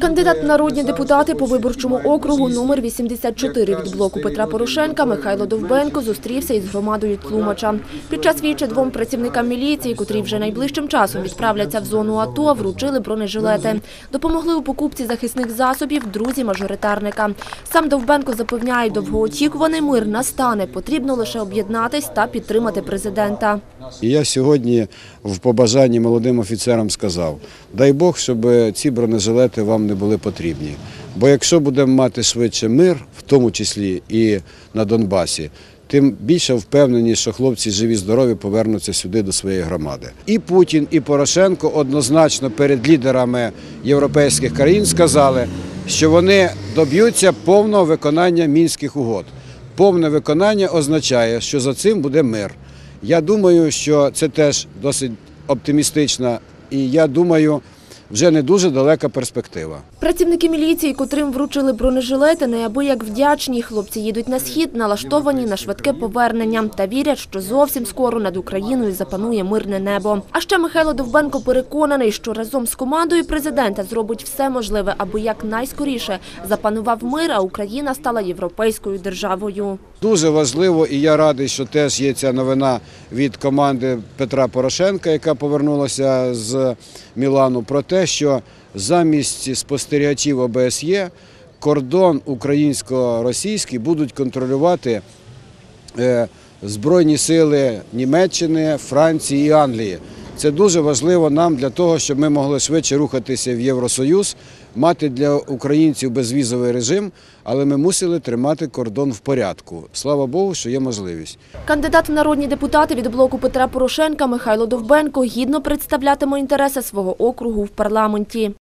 Кандидат в народні депутати по виборчому округу номер 84 від блоку Петра Порошенка Михайло Довбенко зустрівся із громадою Тлумача. Під час вічі двом працівникам міліції, котрі вже найближчим часом відправляться в зону АТО, вручили бронежилети. Допомогли у покупці захисних засобів друзі мажоритарника. Сам Довбенко запевняє, довгоочікуваний мир настане. Потрібно лише об'єднатись та підтримати президента. Я сьогодні в побажанні молодим офіцерам сказав: дай Бог, щоб ці бронежилети вам не були потрібні. Бо якщо будемо мати швидше мир, в тому числі і на Донбасі, тим більше впевнені, що хлопці живі, здорові повернуться сюди до своєї громади. І Путін, і Порошенко однозначно перед лідерами європейських країн сказали, що вони доб'ються повного виконання мінських угод. Повне виконання означає, що за цим буде мир. Я думаю, що це теж досить оптимістична і я думаю, вже не дуже далека перспектива. Працівники міліції, котрим вручили бронежилети, неабияк вдячні. Хлопці їдуть на схід, налаштовані на швидке повернення та вірять, що зовсім скоро над Україною запанує мирне небо. А ще Михайло Довбенко переконаний, що разом з командою президента зробить все можливе, аби якнайскоріше запанував мир, а Україна стала європейською державою. Дуже важливо, і я радий, що теж є ця новина від команди Петра Порошенка, яка повернулася з Мілану, про те, що замість спостерігачів ОБСЄ кордон українсько-російський будуть контролювати е, Збройні сили Німеччини, Франції і Англії. Це дуже важливо нам для того, щоб ми могли швидше рухатися в Євросоюз, мати для українців безвізовий режим, але ми мусили тримати кордон в порядку. Слава Богу, що є можливість. Кандидат в народні депутати від блоку Петра Порошенка Михайло Довбенко гідно представлятиме інтереси свого округу в парламенті.